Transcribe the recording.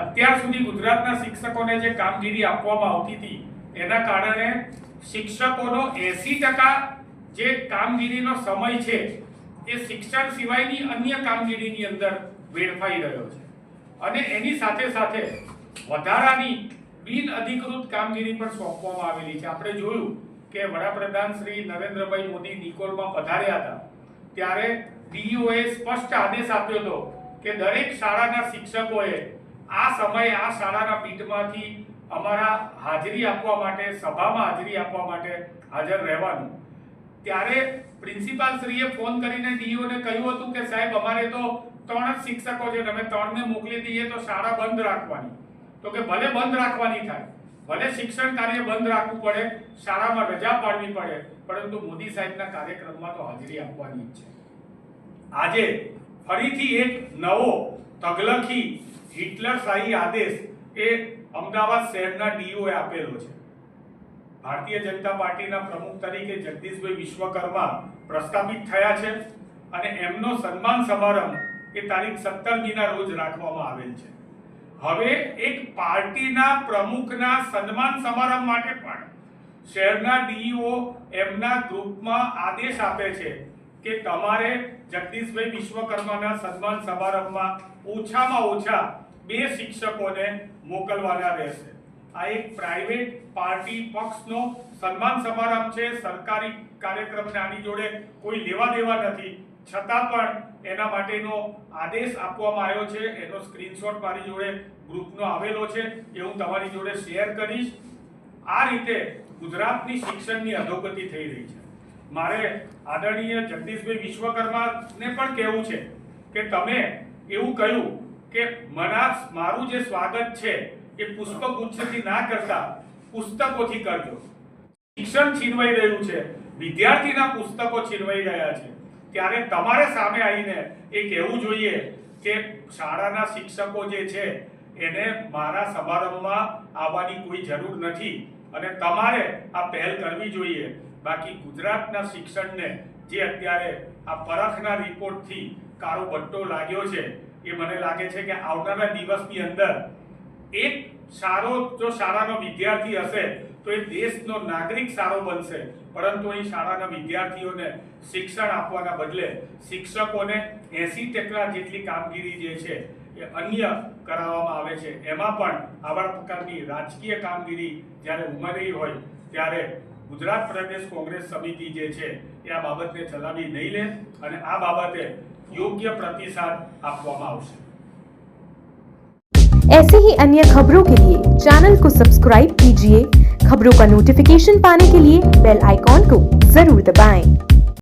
અત્યાર સુધી ગુજરાતના શિક્ષકોને જે કામગીરી આપવામાં આવતી હતી, એના કારણે શિક્ષકોનો એસી ટકા જે કામગીરીનો સમય છે, એ શિક્ષણ સિવાયની અન્ય કામગીરીની અંદર વેડફાઈ રહ્યો છે. અને એની સાથે સાથે વધારાની બિન અધિકૃત કામગીરી પણ સોંપવામાં આવેલી છે. આપણે જોયું કે વડાપ્રધાન શ્રી નરેન્દ્રભાઈ મોદી નિકોલમાં પધાર્યા હતા, ત્યારે ડીઓએ સ્પષ્ટ આદેશ આપ્યો હતો કે દરેક શાળાના શિક્ષકોએ આ સમયે આ શાળાના પીઠમાંથી અમારા હાજરી આપવા માટે, સભામાં હાજરી આપવા માટે હાજર રહેવાનું. ત્યારે પ્રિન્સિપાલ શ્રીએ ફોન કરીને ડીઓને કહ્યું હતું કે, સાહેબ, અમારે તો ત્રણ જ શિક્ષકો છે. તમે ત્રણને મોકલી દઈએ તો શાળા બંધ રાખવાની. તો કે, ભલે બંધ રાખવાની થાય. ભલે શિક્ષણ કાર્ય બંધ રાખવું પડે. શાળામાં રજા પાડવી પડે. પરંતુ મોદી સાહેબના કાર્યક્રમમાં તો હાજરી આપવાની છે. આજે ફરીથી એક નવો તગલખી હિટલર શાહી આદેશ એ અમદાવાદ શહેરના ડીઓએ આપેલો છે. ભારતીય જનતા પાર્ટીના પ્રમુખ તરીકે જગદીશભાઈ વિશ્વકર્મા પ્રસ્થાપિત થયા છે અને એમનો સન્માન સમારંભ એ તારીખ સત્તરમીના રોજ રાખવામાં આવેલ છે. હવે એક પાર્ટીના પ્રમુખના સન્માન સમારંભ માટે પણ શહેરના ડીઈઓ એમના ગ્રુપમાં આદેશ આપે છે કે તમારે જગદીશભાઈ વિશ્વકર્માના સન્માન સમારંભમાં ઓછામાં ઓછા બે શિક્ષકોને મોકલવાના રહેશે. આ એક પ્રાઇવેટ પાર્ટી પક્ષનો સન્માન સમારંભ છે. સરકારી કાર્યક્રમને આની જોડે કોઈ લેવા દેવા નથી. છતાં પણ એના માટેનો આદેશ આપવામાં આવ્યો છે. એનો સ્ક્રીનશોટ મારી જોડે ગ્રુપનો આવેલો છે એ હું તમારી જોડે શેર કરીશ. આ રીતે ગુજરાતની શિક્ષણની અધોગતિ થઈ રહી છે. મારે આદરણીય જગદીશભાઈ વિશ્વકર્માને પણ કહેવું છે કે તમે એવું કહ્યું કે મના મારું જે સ્વાગત છે એ પુષ્પગુચ્છથી ના કરતા પુસ્તકોથી કરજો. શિક્ષણ છીનવાઈ રહ્યું છે. વિદ્યાર્થીના પુસ્તકો છીનવાઈ રહ્યા છે. ત્યારે તમારે સામે આવીને એ કહેવું જોઈએ કે શાળાના શિક્ષકો જે છે, એને મારા સમારંભમાં આવવાની કોઈ જરૂર નથી અને તમારે આ પહેલ કરવી જોઈએ. બાકી ગુજરાતના શિક્ષણને જે અત્યારે આ પરખના રિપોર્ટથી કાળો બટ્ટો લાગ્યો છે, એ મને લાગે છે કે આવનારા દિવસની અંદર એક સારો, જો શાળાનો વિદ્યાર્થી હશે, તો એ દેશનો નાગરિક સારો બનશે. પરંતુ અહીં શાળાના વિદ્યાર્થીઓને શિક્ષણ આપવાના બદલે શિક્ષકોને એસી ટકા જેટલી કામગીરી જે છે, એ અન્ય કરાવવામાં આવે છે. એમાં પણ આવા પ્રકારની રાજકીય કામગીરી જ્યારે ઉમેરી હોય, ત્યારે ગુજરાત પ્રદેશ કોંગ્રેસ સમિતિ જે છે એ આ બાબતને ચલાવી નહીં લે અને આ બાબતે યોગ્ય પ્રતિસાદ આપવામાં આવશે ऐसे ही अन्य खबरों के लिए चैनल को सब्सक्राइब कीजिए खबरों का नोटिफिकेशन पाने के लिए बेल आइकॉन को जरूर दबाएं।